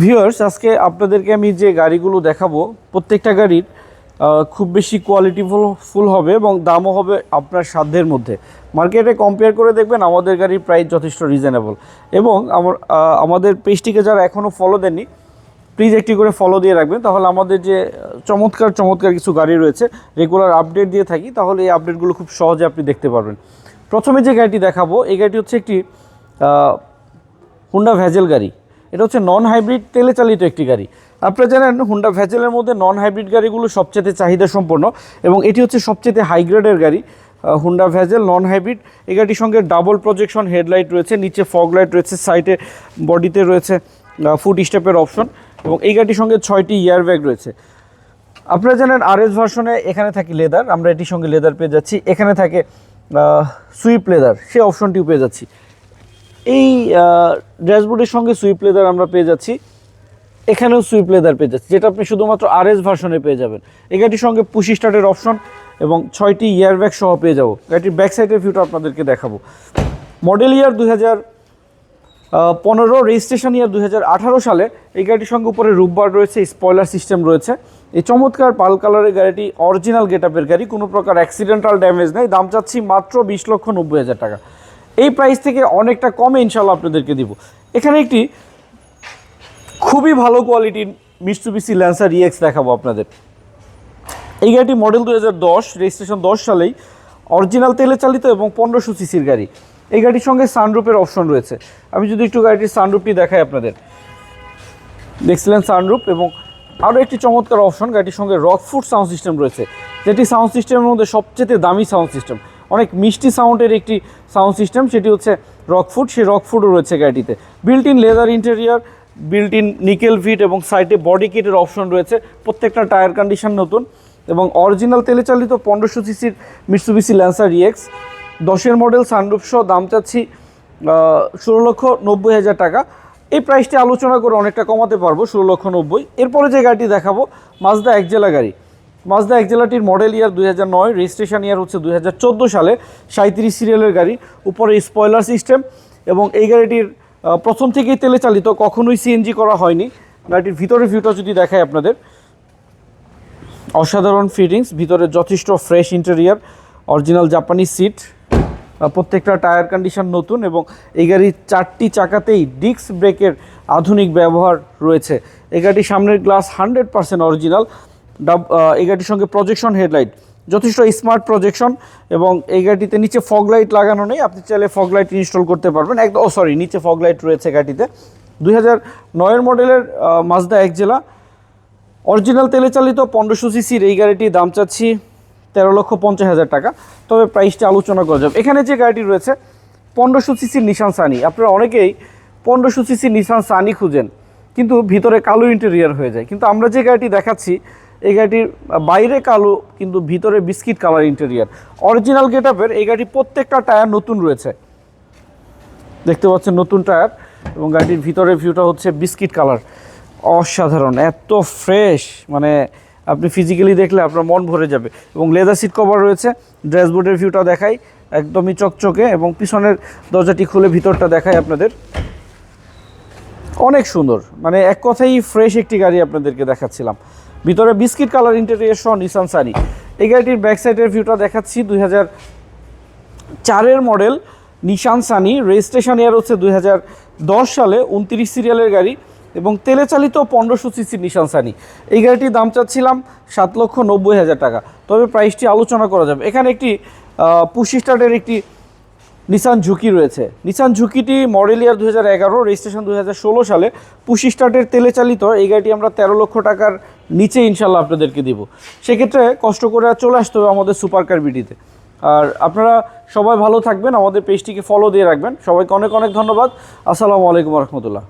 Viewers আজকে আপনাদেরকে আমি যে গাড়িগুলো দেখাবো, প্রত্যেকটা গাড়ির খুব বেশি কোয়ালিটি ফুল হবে এবং দামও হবে আপনার সাধ্যের মধ্যে। মার্কেটে কম্পেয়ার করে দেখবেন আমাদের গাড়ির প্রাইস যথেষ্ট রিজনেবল এবং আমার আমাদের পেজটিকে যারা এখনও ফলো দেননি প্লিজ একটি করে ফলো দিয়ে রাখবেন। তাহলে আমাদের যে চমৎকার চমৎকার কিছু গাড়ি রয়েছে রেগুলার আপডেট দিয়ে থাকি, তাহলে এই আপডেটগুলো খুব সহজে আপনি দেখতে পারবেন। প্রথমে যে গাড়িটি দেখাবো, এই গাড়িটি হচ্ছে একটি হুন্ডা ভ্যাজেল গাড়ি। এটা হচ্ছে নন হাইব্রিড তেলে চালিত একটি গাড়ি। আপনারা জানেন হুন্ডা ভ্যাজেলের মধ্যে নন হাইব্রিড গাড়িগুলো সবচেয়ে চাহিদা সম্পন্ন এবং এটি হচ্ছে সবচেয়ে হাই গ্রেডের গাড়ি। হুন্ডা ভ্যাজেল নন হাইব্রিড এই গাড়ির সঙ্গে ডাবল প্রজেকশন হেডলাইট রয়েছে, নিচে ফগ লাইট রয়েছে সাইডে বডিতে রয়েছে ফুট স্টেপের অপশন এবং এই গাড়ির সঙ্গে ছয়টি ইয়ার ব্যাগ রয়েছে। আপনারা জানেন আর এস ভার্সনে এখানে থাকি লেদার আমরা এটির সঙ্গে লেদার পেয়ে যাচ্ছি। এখানে থাকে সুইপ লেদার সে অপশনটিও পেয়ে যাচ্ছি। এই ড্যাশবোর্ডের সঙ্গে সুইপ লেদার আমরা পেয়ে যাচ্ছি। এখানেও সুইপ লেদার পেয়ে যাচ্ছি, যেটা আপনি শুধুমাত্র আর এস ভার্সনে পেয়ে যাবেন। এই গাড়ির সঙ্গে পুশি স্টার্টের অপশন এবং ছয়টি ইয়ার ব্যাগ সহ পেয়ে যাব। গাড়িটির ব্যাক সাইডের ভিউটা আপনাদেরকে দেখাবো। মডেল ইয়ার দুই হাজার পনেরো রেজিস্ট্রেশন ইয়ার দুই হাজার আঠারো সালে এই গাড়িটির সঙ্গে উপরে রুববার রয়েছে স্পয়লার সিস্টেম রয়েছে। এই চমৎকার পাল কালারের গাড়িটি অরিজিনাল গেট আপের গাড়ি, কোনো প্রকার অ্যাক্সিডেন্টাল ড্যামেজ নেই। দাম চাচ্ছি মাত্র বিশ লক্ষ নব্বই হাজার টাকা। এই প্রাইস থেকে অনেকটা কমে ইনশাল্লাহ আপনাদেরকে দিব। এখানে একটি খুবই ভালো কোয়ালিটির মিস্টুবিসি ল্যান্সার ইএক্স দেখাবো আপনাদের। এই গাড়িটি মডেল দু হাজার দশ রেজিস্ট্রেশন দশ সালেই অরিজিনাল তেলে চালিত এবং পনেরোশো সিসির গাড়ি। এই গাড়ির সঙ্গে সানরুপের অপশন রয়েছে। আমি যদি একটু গাড়িটির সানরুপটি দেখাই আপনাদের। দেখছিলেন সানরুপ এবং আরও একটি চমৎকার অপশন গাড়িটির সঙ্গে রকফুড সাউন্ড সিস্টেম রয়েছে। যেটি সাউন্ড সিস্টেমের মধ্যে সবচেয়ে দামি সাউন্ড সিস্টেম অনেক মিষ্টি সাউন্ডের একটি সাউন্ড সিস্টেম সেটি হচ্ছে রকফুড সেই রকফুডও রয়েছে গাড়িটিতে। Built in leather interior built in nickel fit এবং সাইডে বডি কিটের অপশন রয়েছে। প্রত্যেকটা টায়ার কন্ডিশন নতুন এবং অরিজিনাল তেলে চালিত পনেরোশো সিসির মিটসুবিসি ল্যান্সার ইএক্স দশের মডেল সানরুফ সহ দাম চাচ্ছি ষোলো লক্ষ নব্বই হাজার টাকা। এই প্রাইসটি আলোচনা করে অনেকটা কমাতে পারব, ষোলো লক্ষ নব্বই। এরপরে যে গাড়িটি দেখাবো মাজদা একজেলা গাড়ি। মাজদা একজেলাটির মডেল ইয়ার দুই হাজার নয় রেজিস্ট্রেশন ইয়ার হচ্ছে দুই হাজার চোদ্দ সালে সাঁত্রিশ সিরিয়ালের গাড়ি, উপরে স্পয়লার সিস্টেম এবং এই গাড়িটির প্রথম থেকেই তেলে চালিত, কখনোই সিএনজি করা হয়নি। গাড়িটির ভিতরের ভিউটা যদি দেখায় আপনাদের, অসাধারণ ফিটিংস ভিতরে যথেষ্ট ফ্রেশ ইন্টেরিয়ার অরিজিনাল জাপানি সিট প্রত্যেকটা টায়ার কন্ডিশন নতুন এবং এই গাড়ির চারটি চাকাতেই ডিস্ক ব্রেকের আধুনিক ব্যবহার রয়েছে। এই গাড়ির সামনের গ্লাস হান্ড্রেড পার্সেন্ট অরিজিনাল ডাব এই গাড়ির সঙ্গে প্রজেকশন হেডলাইট যথেষ্ট স্মার্ট প্রজেকশন এবং এই গাড়িতে নিচে ফগ লাইট লাগানো নেই। আপনি চাইলে ফগ লাইট ইনস্টল করতে পারবেন। একদম ও সরি নিচে ফগ লাইট রয়েছে গাড়িতে দুই হাজার নয়ের মডেলের মাজদা এক জেলা। অরিজিনাল তেলে চালিত পনেরোশো সিসির এই গাড়িটির দাম চাচ্ছি তেরো লক্ষ পঞ্চাশ হাজার টাকা। তবে প্রাইসটা আলোচনা করা যাবে এখানে যে গাড়িটি রয়েছে, পনেরোশো সিসির নিশান সানি আপনারা অনেকেই পনেরোশো সিসির নিশান সানি খুঁজেন। কিন্তু ভিতরে কালো ইন্টেরিয়ার হয়ে যায়। কিন্তু আমরা যে গাড়িটি দেখাচ্ছি এই গাড়িটির বাইরে কালো, কিন্তু ভিতরে বিস্কিট কালার ইন্টেরিয়ার অরিজিনাল গেট আপের এই গাড়ির প্রত্যেকটা টায়ার নতুন রয়েছে। দেখতে পাচ্ছেন নতুন টায়ার এবং গাড়িটির ভিতরের ভিউটা হচ্ছে বিস্কিট কালার। অসাধারণ, এত ফ্রেশ মানে আপনি ফিজিক্যালি দেখলে আপনার মন ভরে যাবে। এবং লেদার সিট কভার রয়েছে ড্যাশবোর্ডের ভিউটা দেখাই, একদমই চকচকে এবং পিছনের দরজাটি খুলে ভিতরটা দেখাই আপনাদের। অনেক সুন্দর। মানে এক কথাই ফ্রেশ একটি গাড়ি আপনাদেরকে দেখাচ্ছিলাম। ভিতরে বিস্কিট কালার ইন্টেরিয়ার সহ নিসান সানি এই গাড়িটির ব্যাক সাইডের ভিউটা দেখাচ্ছি দুই হাজার চারের model Nissan Sunny registration year হচ্ছে দুই হাজার দশ সালে, উনত্রিশ সিরিয়ালের গাড়ি এবং তেলে চালিত পনেরোশো সিসির নিশান সানি এই গাড়িটির দাম চাচ্ছিলাম সাত লক্ষ নব্বই হাজার টাকা। তবে প্রাইসটি আলোচনা করা যাবে। এখানে একটি পুশি স্টার্টের একটি নিসান ঝুঁকি রয়েছে। নিসান ঝুঁকিটি মডেল ইয়ার দু হাজার এগারো রেজিস্ট্রেশন দু হাজার ষোলো সালে। পুশি স্টার্টের তেলে চালিত। এই গাড়িটি আমরা তেরো লক্ষ টাকার নিচে ইনশাল্লাহ আপনাদেরকে দিব। সেক্ষেত্রে কষ্ট করে চলে আসতে হবে আমাদের সুপার কার বিটিতে। আর আপনারা সবাই ভালো থাকবেন। আমাদের পেজটিকে ফলো দিয়ে রাখবেন। সবাইকে অনেক অনেক ধন্যবাদ। আসসালামু আলাইকুম রহমতুল্লাহ।